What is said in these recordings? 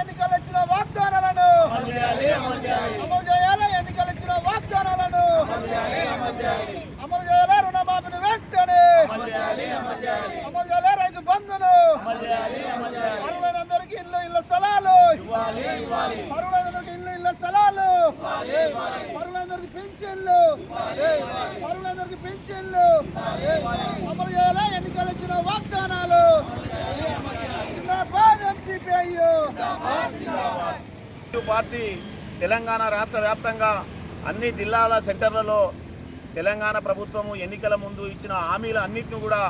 ఎన్నికలు ఇచ్చిన వాగ్దానాలను? అమలు చేయాలి? ఎన్నికలు ఇచ్చిన వాగ్దానాలను? అమలు చేయాల? రుణమాఫీని వెంటనే అమలు చేయాలి? రైతు బంధును? అరువులందరికీ ఇల్లు ఇళ్ళ స్థలాలు? అరువులందరికీ ఇల్లు ఇళ్ళ స్థలాలు? అరువులందరికీ పింఛన్లు? అరువులందరికీ పింఛన్లు? అమలు చేయాలి? పార్టీ తెలంగాణ రాష్ట్ర వ్యాప్తంగా అన్ని జిల్లాల సెంటర్లలో తెలంగాణ ప్రభుత్వము ఎన్నికల ముందు ఇచ్చిన హామీలు అన్నింటిని కూడా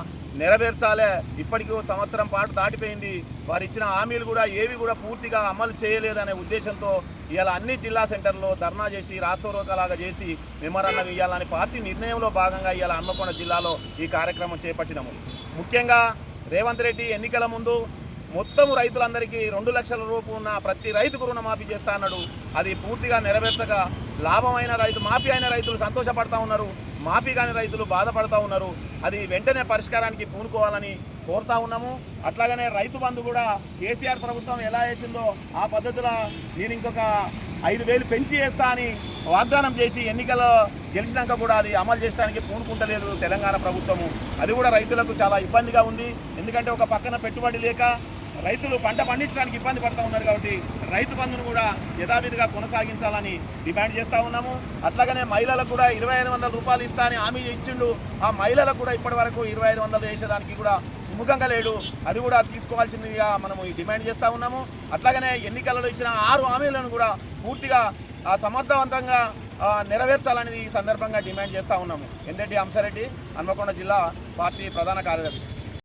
నెరవేర్చాలే. ఇప్పటికీ సంవత్సరం పాటు దాటిపోయింది. వారు ఇచ్చిన హామీలు కూడా ఏవి కూడా పూర్తిగా అమలు చేయలేదనే ఉద్దేశంతో ఇవాళ అన్ని జిల్లా సెంటర్లో ధర్నా చేసి రాష్ట్రోకలాగా చేసి మెమరాండం ఇవ్వాలని పార్టీ నిర్ణయంలో భాగంగా ఇవాళ హన్మకొండ జిల్లాలో ఈ కార్యక్రమం చేపట్టినాము. ముఖ్యంగా రేవంత్ రెడ్డి ఎన్నికల ముందు మొత్తం రైతులందరికీ రెండు లక్షల రూపు ఉన్న ప్రతి రైతుకు రుణమాఫీ చేస్తా అన్నాడు. అది పూర్తిగా నెరవేర్చక లాభమైన రైతు మాఫీ అయిన రైతులు సంతోషపడతా ఉన్నారు. మాఫీ కాని రైతులు బాధపడతా ఉన్నారు. అది వెంటనే పరిష్కారానికి పూనుకోవాలని కోరుతా ఉన్నాము. అట్లాగనే రైతు బంధు కూడా కేసీఆర్ ప్రభుత్వం ఎలా చేసిందో ఆ పద్ధతిలో నేను ఇంకొక ఐదు వేలు పెంచి వేస్తా అని వాగ్దానం చేసి ఎన్నికల్లో గెలిచినాక కూడా అది అమలు చేయడానికి పూనుకుంటలేదు తెలంగాణ ప్రభుత్వము. అది కూడా రైతులకు చాలా ఇబ్బందిగా ఉంది. ఎందుకంటే ఒక పక్కన పెట్టుబడి లేక రైతులు పంట పండించడానికి ఇబ్బంది పడుతూ ఉన్నారు కాబట్టి రైతు బంధును కూడా యథావిధిగా కొనసాగించాలని డిమాండ్ చేస్తూ ఉన్నాము. అట్లాగనే మహిళలకు కూడా ఇరవై ఐదు వందల రూపాయలు ఇస్తా అని హామీ ఇచ్చిండు. ఆ మహిళలకు కూడా ఇప్పటి వరకు ఇరవై ఐదు వందలు చేసేదానికి కూడా సుముఖంగా లేడు. అది కూడా తీసుకోవాల్సిందిగా మనము డిమాండ్ చేస్తూ ఉన్నాము. అట్లాగనే ఎన్నికలలో ఇచ్చిన ఆరు హామీలను కూడా పూర్తిగా సమర్థవంతంగా నెరవేర్చాలనేది ఈ సందర్భంగా డిమాండ్ చేస్తూ ఉన్నాము. ఎన్రెడ్డి హంసారెడ్డి హన్మకొండ జిల్లా పార్టీ ప్రధాన కార్యదర్శి.